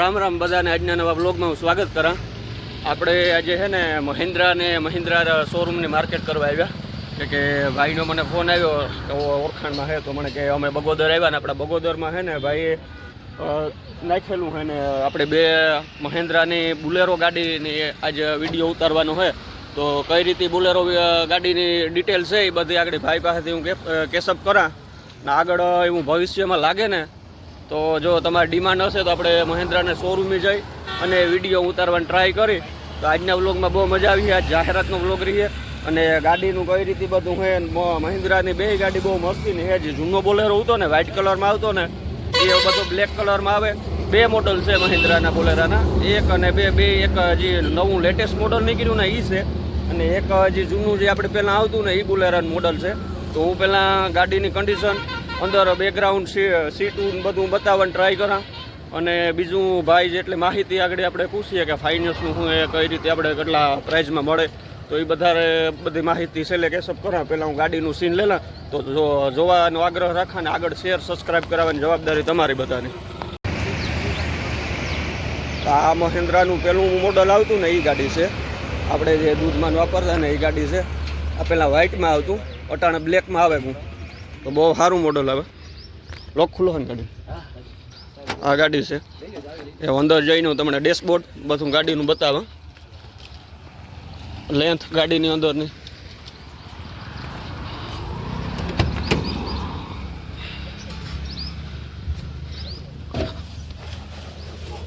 રામ રામ બધાને આજના નવા બ્લોગમાં હું સ્વાગત કરા આપણે આજે છે ને મહિન્દ્રા ને મહિન્દ્રા શોરૂમની માર્કેટ કરવા આવ્યા. કે ભાઈનો મને ફોન આવ્યો કે ઓળખાણમાં છે, તો મને કે અમે બગોદર આવ્યા ને આપણા બગોદરમાં છે ને ભાઈએ નાખેલું છે ને આપણે બે મહિન્દ્રાની બુલેરો ગાડીની આજે વીડિયો ઉતારવાનો છે. તો કઈ રીતે બુલેરો ગાડીની ડિટેલ છે એ બધી આગળ ભાઈ પાસેથી હું કેસઅપ કરા. ને આગળ એવું ભવિષ્યમાં લાગે ને તો જો તમારી ડિમાન્ડ હશે તો આપણે મહેન્દ્રાને શોરૂમે જઈ અને વીડિયો ઉતારવાની ટ્રાય કરી. તો આજના વ્લોગમાં બહુ મજા આવી આજ જાહેરાતનો વ્લોગ રહીએ. અને ગાડીનું કઈ રીતે બધું છે મહિન્દ્રાની બે ગાડી બહુ મસ્તી ને છે જે જૂનો બોલેરો હતો ને વ્હાઇટ કલરમાં આવતો ને, એ બધો બ્લેક કલરમાં આવે. બે મોડલ છે મહિન્દ્રાના બોલેરાના. એક અને બે બે, એક જે નવું લેટેસ્ટ મોડલ નીકળ્યું ને એ છે. અને એક જે જૂનું જે આપણે પહેલાં આવતું ને એ બોલેરાનું મોડલ છે. તો હું પહેલાં ગાડીની કન્ડિશન અંદર બેકગ્રાઉન્ડ સીટું બધું બતાવવાની ટ્રાય કરા. અને બીજું ભાઈ જેટલી માહિતી આગળ આપણે પૂછીએ કે ફાઇનાન્સનું શું એ કઈ રીતે આપણે કેટલા પ્રાઇઝમાં મળે, તો એ બધા બધી માહિતી છેલ્લે કેસઅપ કરા. પહેલાં હું ગાડીનું સીન લેલા, તો જો, જોવાનો આગ્રહ રાખા ને આગળ શેર સબસ્ક્રાઈબ કરાવવાની જવાબદારી તમારી બધાની. આ મહિન્દ્રાનું પેલું મોડલ આવતું ને એ ગાડી છે. આપણે જે દૂધમાં વાપરતા ને એ ગાડી છે. આ પહેલાં વ્હાઇટમાં આવતું, અટાણે બ્લેકમાં આવે હું. તો બહુ સારું મોડલ આવે. લોક ખુલ્લો હોય ગાડી? આ ગાડી છે. એ અંદર જઈને હું તમને ડેશબોર્ડ બધું ગાડીનું બતાવે. લેન્થ ગાડીની અંદરની.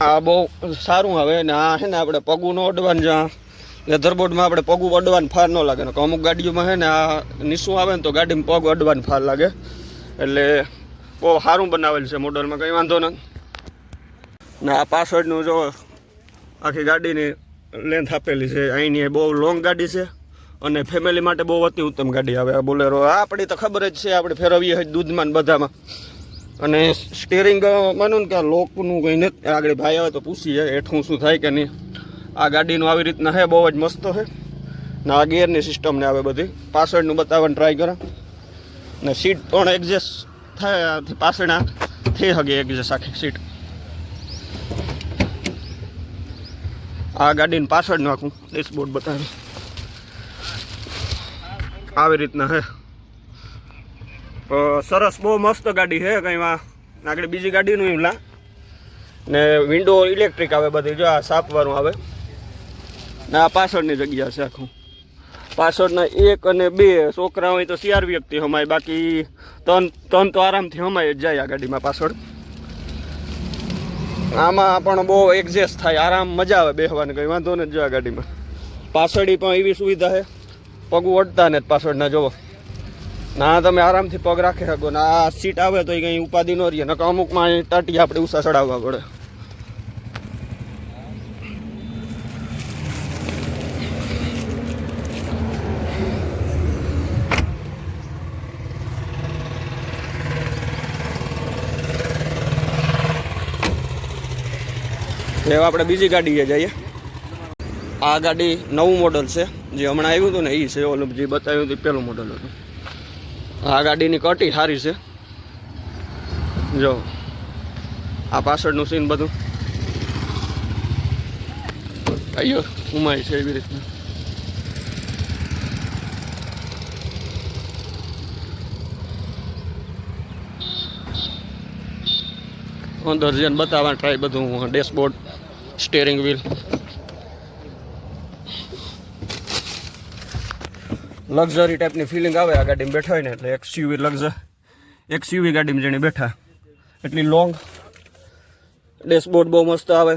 આ બહુ સારું આવે ને આ છે ને આપણે પગું ન અડવાનું જ્યાં. લેધરબોર્ડમાં આપણે પગું અડવાનું ફાર ન લાગે. અમુક ગાડીઓમાં છે ને આ નીસું આવે ને તો ગાડીમાં પગ અડવાનું ફાર લાગે. એટલે બહુ સારું બનાવેલ છે મોડલમાં, કંઈ વાંધો નથી ને આ પાછળનું જો આખી ગાડીની લેન્થ આપેલી છે. અહીંની બહુ લોંગ ગાડી છે અને ફેમિલી માટે બહુ અતિ ઉત્તમ ગાડી આવે આ બોલેરો. આ આપણી તો ખબર જ છે, આપણે ફેરવીએ હોય દૂધમાં બધામાં. અને સ્ટેરિંગ માનું ને કે લોકનું કંઈ નથી. આગળ ભાઈ આવે તો પૂછીએ, હેઠું શું થાય કે નહીં. આ ગાડીનું આવી રીતના છે બહુ જ મસ્ત છે ને આ ગિયરની સિસ્ટમ ને આવે બધી. પાછળનું બતાવવાની ટ્રાય કરો. ને સીટ પણ એડજસ્ટ થાય પાછળના થઈ શકે એડજસ્ટ આખી સીટ આ ગાડીનું પાછળનું આખું ડેશબોર્ડ બતાવે. આવી રીતના હે. અ, સરસ બહુ મસ્ત ગાડી છે કંઈ વા આગળ બીજી ગાડીનું એમ લા. ને વિન્ડો ઇલેક્ટ્રિક આવે બધી જો આ સાપવાનું આવે. ને પાછળની જગ્યા છે આખું. પાછળના એક અને બે છોકરા હોય તો ચાર વ્યક્તિ હમાય, બાકી ત્રણ ત્રણ તો આરામથી હમાય જ જાય આ ગાડીમાં પાછળ. આમાં પણ બહુ એડજસ્ટ થાય, આરામ મજા આવે બેહવાની કંઈ, વાંધો નથી જો આ ગાડીમાં. પાછળી પણ એવી સુવિધા છે, પગ ઓડતા ને પાછળના જોવો ના, તમે આરામથી પગ રાખી શકો, ને, આ સીટ આવે તો એ કંઈ ઉપાધિ ન રહીએ નકા અમુકમાં અહીં ટાટી આપણે ઉષા ચડાવવા પડે. હવે આપણે બીજી ગાડીએ જઈએ. આ ગાડી નવું મોડલ છે. જે હમણાં આવ્યું હતું ને એ છે. ઓલું જે બતાવ્યું હતું પહેલું મોડલ હતું. આ ગાડીની કટી સારી છે. જો, આ પાછળનું સીન બધું. કયો ઉમાય છે એવી રીતના. અંદર જઈને બતાવવા ટ્રાય બધું ડેશબોર્ડ સ્ટેરિંગ વ્હીલ લક્ઝરી ટાઈપની ફિલિંગ આવે આ ગાડીમાં બેઠા હોય ને, એટલે એક્સયુવી લક્ઝર એક્સયુવી ગાડીમાં જેને બેઠા. એટલી લોંગ ડેશબોર્ડ બહુ મસ્ત આવે.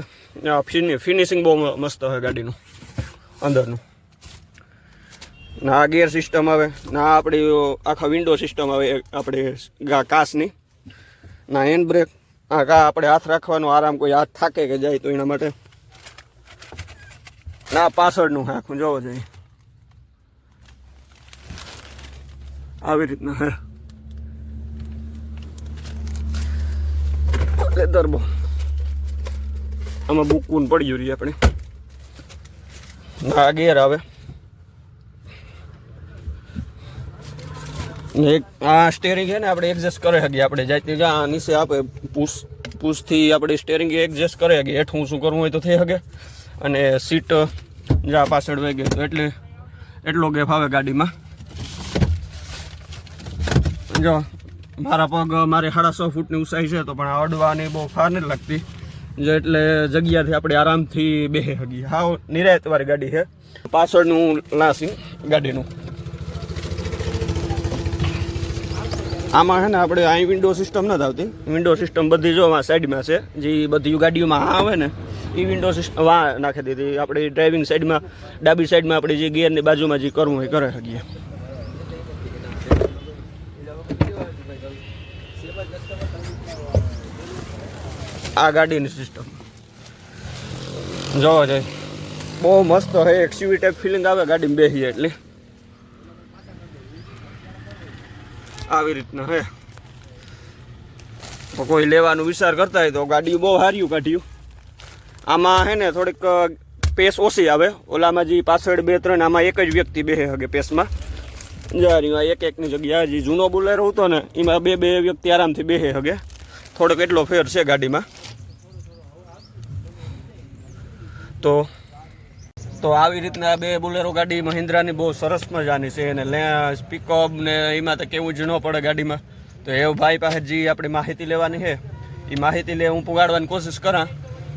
ફિનિશિંગ બહુ મસ્ત હોય ગાડીનું, અંદરનું. ના આ ગિયર સિસ્ટમ આવે, ના આપણી આખા વિન્ડો સિસ્ટમ આવે આપણી કાચની. ના હેન્ડ બ્રેક આ કા આપણે હાથ રાખવાનો આરામ, કોઈ હાથ થાકે કે જાય તો એના માટે. ના, પાછળનું હાખું જોવો જોઈએ. આવી રીતના હે. લેધર આમાં બુકવું પડ્યું રહી આપણે. ના, ગેર આવે. એક આ સ્ટેરિંગ છે ને, આપણે એડજસ્ટ કરી શકીએ. આપણે જાતે જ્યાં નીચે આપે પુશ પુશથી આપણે સ્ટેરિંગ એડજસ્ટ કરે કે હેઠું શું કરવું હોય તો થઈ શકે. અને સીટ જા પાછળ વહી ગઈ એટલે એટલો ગેપ આવે ગાડીમાં. જો, મારા પગ, મારે સાડા સો ફૂટની ઊંચાઈ છે તો પણ આ અડવાની બહુ ફાર નથી લાગતી. જો એટલે જગ્યાથી આપણે આરામથી બેસી શકીએ. હા નિરાયતવાળી ગાડી છે. પાછળનું લાસી ગાડીનું. આમાં છે ને આપણે અહીં વિન્ડો સિસ્ટમ નથી આવતી. વિન્ડો સિસ્ટમ બધી જો સાઈડમાં છે. જે બધી ગાડીઓમાં આવે ને એ વિન્ડો સિસ્ટમ વા નાખી દીધી. આપણે ડ્રાઇવિંગ સાઈડમાં ડાબી સાઈડમાં આપણે જે ગિયરની બાજુમાં જે કરવું હોય કરી શકીએ. આ ગાડીની સિસ્ટમ જોવો જાય બહુ મસ્ત હે એક્સયુવી ટાઈપ ફિલિંગ આવે, ગાડીમાં બેસીએ એટલે. આવી રીતના, હે. તો કોઈ લેવાનું વિચાર કરતા હોય તો ગાડી બહુ હાર્યું કાઢ્યું. આમાં હે ને થોડીક પેસ ઓછી આવે. ઓલામાં જે પાછળ બે ત્રણ, આમાં એક જ વ્યક્તિ બેસે હગે પેસમાં. જારી એક એકની જગ્યા જે જૂનો બોલેરો હતો ને, એમાં બે બે વ્યક્તિ આરામથી બેસે હગે. થોડોક એટલો ફેર છે ગાડીમાં. તો તો આવી રીતના બે બોલેરો ગાડી મહિન્દ્રાની બહુ સરસ મજાની છે અને પિકઅપ ને એમાં તો કેવું જ ન પડે ગાડીમાં. તો એ ભાઈ પાસે જે આપણી માહિતી લેવાની છે, એ માહિતી લે હું પુગાડવાની કોશિશ કરા.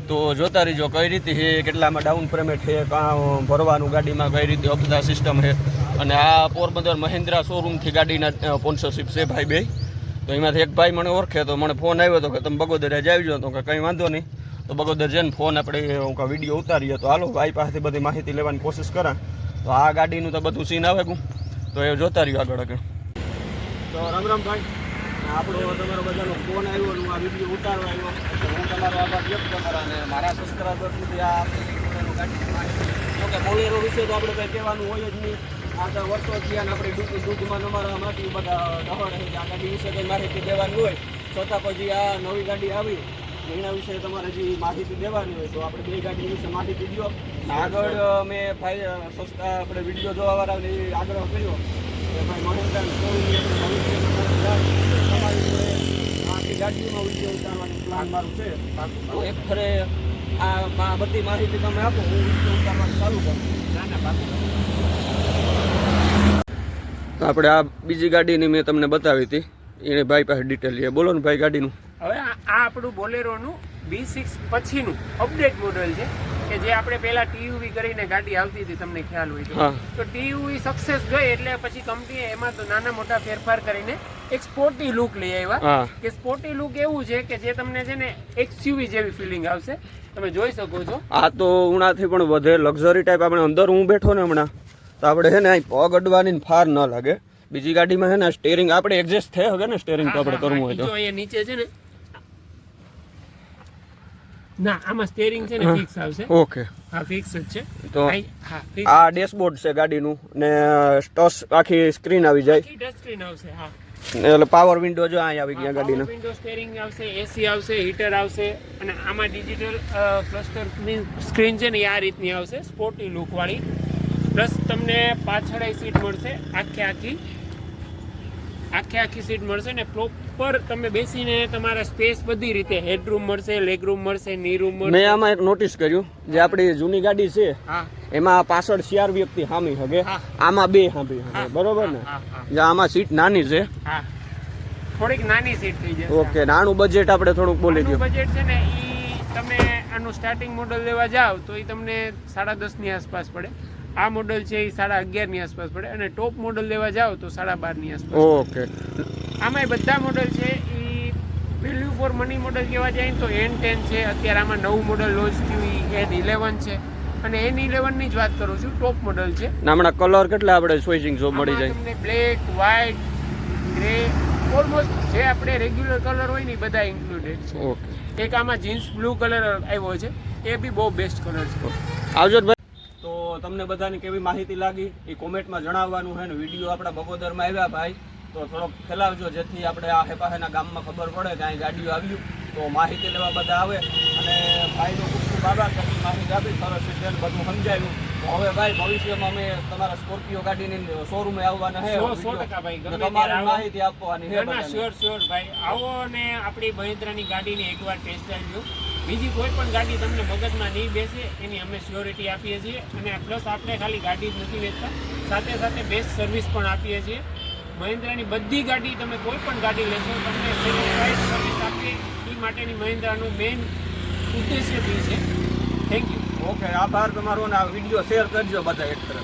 તો જોતા રહીજો કઈ રીતે છે, કેટલામાં ડાઉન પેમેન્ટ છે, કાં ભરવાનું ગાડીમાં કઈ રીતે અપદા સિસ્ટમ છે. અને આ પોરબંદર મહિન્દ્રા શોરૂમથી ગાડીના સ્પોન્સરશિપ છે ભાઈ બે. તો એમાંથી એક ભાઈ મને ઓળખે તો મને ફોન આવ્યો હતો કે, તમે બગોદરે જ આવી જાઓ. તો કે, કંઈ વાંધો નહીં. તો બગોદર જઈને ફોન આપણે વીડિયો ઉતારીએ તો હાલો, ભાઈ પાસેથી બધી માહિતી લેવાની કોશિશ કરા. તો આ ગાડીનું તો બધું સીન આવે કું. તો એ જોતા રહ્યું આગળ આગળ. તો રામ રામ ભાઈ. આપણો તમારો બધાનો ફોન આવ્યો અને આ વીડિયો ઉતારવા આવ્યો. તો હું તમારો આભાર વ્યક્ત કરા અને મારા સબસ્ક્રાઈબર સુધી આ બોલેરો વિશે તો આપણે કંઈ કહેવાનું હોય જ નહીં. આ તો વર્ષો થયા ને આપણે દૂધ દૂધમાં અમારા માંથી બધા દહડ આ ગાડી વિશે કંઈ માહિતી દેવાની હોય, છતાં પછી આ નવી ગાડી આવી. એના વિશે તમારે જે માહિતી દેવાની હોય તો આપણે બે ગાડી વિશે માહિતી દો. આગળ મેં ભાઈ સસ્તા આપણે વીડિયો જોવા વાળાને એ આગ્રહ કર્યો કે ભાઈ મહેન્દ્ર આખી ગાડીઓમાં વીડિયો ઉતારવાનું પ્લાન મારું છે. તો એક ફરે આ બધી માહિતી તમે આપો હું વીડિયો ઉતારવાનું ચાલુ કરું. ના ના તો આપણે આ બીજી ગાડીની મેં તમને બતાવી હતી. એને ભાઈ પાસે ડિટેલ લઈએ બોલો ને ભાઈ ગાડીનું. હવે આ આપણું બોલેરોનું બી સિક્સ પછીનું અપડેટ મોડલ છે કે જે આપણે પહેલા ટીયુવી કરીને ગાડી આવતી હતી તમને ખ્યાલ હોય તો. ટીયુવી સક્સેસ ગઈ એટલે પછી કંપનીએ એમાં તો નાના મોટા ફેરફાર કરીને એક સ્પોર્ટી લુક લઈ આવ્યા. કે સ્પોર્ટી લુક એવું છે કે જે તમને છે ને એક્સયુવી જેવી ફિલિંગ આવશે. તમે જોઈ શકો છો. આ તો ઉણાથી પણ વધે લક્ઝરી ટાઈપ આપણે અંદર હું બેઠો ને હમણાં તો આપણે છે ને પગ અડવાની ફાર ન લાગે. બીજી ગાડીમાં છે ને સ્ટેરિંગ આપણે એડજસ્ટ થઈ શકે ને સ્ટેરિંગ તો આપણે કરવું હોય તો. અહીંયા નીચે છે ને ના આમાં સ્ટેરિંગ છે ને ફિક્સ આવશે. ઓકે. હા ફિક્સ જ છે. તો આ ડેશબોર્ડ છે. ગાડીનું ને ટચ આખી સ્ક્રીન આવી જાય. ટચ સ્ક્રીન આવશે હા. એટલે પાવર વિન્ડો જો અહીં આવી ગયા ગાડીના. વિન્ડો સ્ટેરિંગ આવશે એસી આવશે હીટર આવશે અને આમાં ડિજિટલ ક્લસ્ટર સ્ક્રીન છે ને આ રીતની આવશે સ્પોર્ટી લુક વાળી. પ્લસ તમને પાછળ સીટ મળશે આખે આખી આખે આખી સીટ મળશે ને પ્રોપર તમે બેસીને તમારા સ્પેસ બધી રીતે હેડરૂમ મળશે લેગ રૂમ મળશે ની રૂમ મેં આમાં એક નોટિસ કર્યું જે આપણી જૂની ગાડી છે એમાં પાછળ ચાર વ્યક્તિ હામી હગે આમાં બે હામી હગે બરોબર ને? જે આમાં સીટ નાની છે. હા. થોડીક નાની સીટ થઈ જશે. ઓકે નાનું બજેટ આપણે થોડુંક બોલી દઈએ દો. બજેટ છે ને ઈ તમે આનું સ્ટાર્ટિંગ મોડલ લેવા જાવ તો એ તમને સાડા દસની આસપાસ પડે. આ મોડલ છે એ સાડા અગિયારની આસપાસ પડે અને ટોપ મોડલ લેવા જાઓ તો સાડા બારની આસપાસ ઓકે. આમાં બધા મોડલ છે એ વેલ્યુ ફોર મની મોડલ કહેવા જાય તો એન ટેન છે અત્યારે આમાં નવું મોડલ લોન્ચ થયું એન ઇલેવન છે. અને એન ઇલેવનની જ વાત કરું છું ટોપ મોડલ છે. હમણાં કલર કેટલા આપણે સ્વિચિંગ જોબ મળી જાય? તમને બ્લેક વ્હાઇટ ગ્રે ઓલમોસ્ટ જે આપણે રેગ્યુલર કલર હોય ને બધા ઇન્ક્લુડેડ છે. ઓકે. એક આમાં જીન્સ બ્લુ કલર આવ્યો છે એ બી બહુ બેસ્ટ કલર છે. આવજો તમને બધાની કેવી માહિતી લાગી એ કોમેન્ટમાં જણાવવાનું છે ને વીડિયો આપણા બગોદરમાં આવ્યા ભાઈ. તો થોડોક ફેલાવજો જેથી આપણે આ હેપાહેના ગામમાં ખબર પડે કે અહીં ગાડીઓ આવ્યું તો માહિતી લેવા બધા આવે અને ભાઈનો ખૂબ ખૂબ આભાર કે માહિતી આપી સરસ રીતે બધું સમજાવ્યું તો હવે ભાઈ ભવિષ્યમાં અમે તમારા સ્કોર્પિયો ગાડીની શોરૂમે આવવાના છે સો ટકા ભાઈ તમારે માહિતી આપવાની છે. શ્યોર શ્યોર ભાઈ. આવો અને આપણી મહિન્દ્રાની ગાડીને એકવાર ટેસ્ટ ડ્રાઈવ બીજી કોઈ પણ ગાડી તમને મગજમાં નહીં બેસે, એની અમે શ્યોરિટી આપીએ છીએ અને પ્લસ આપણે ખાલી ગાડી જ નથી વેચતા. સાથે સાથે બેસ્ટ સર્વિસ પણ આપીએ છીએ. મહિન્દ્રાની બધી ગાડી તમે કોઈ પણ ગાડી લેશો, તમને સર્વિસ આપીએ. એ માટેની મહિન્દ્રાનું મેઇન ઉદ્દેશ્ય બી છે. થેન્ક યુ ઓકે આભાર તમારો આ વીડિયો શેર કરજો બધા એક તરફ.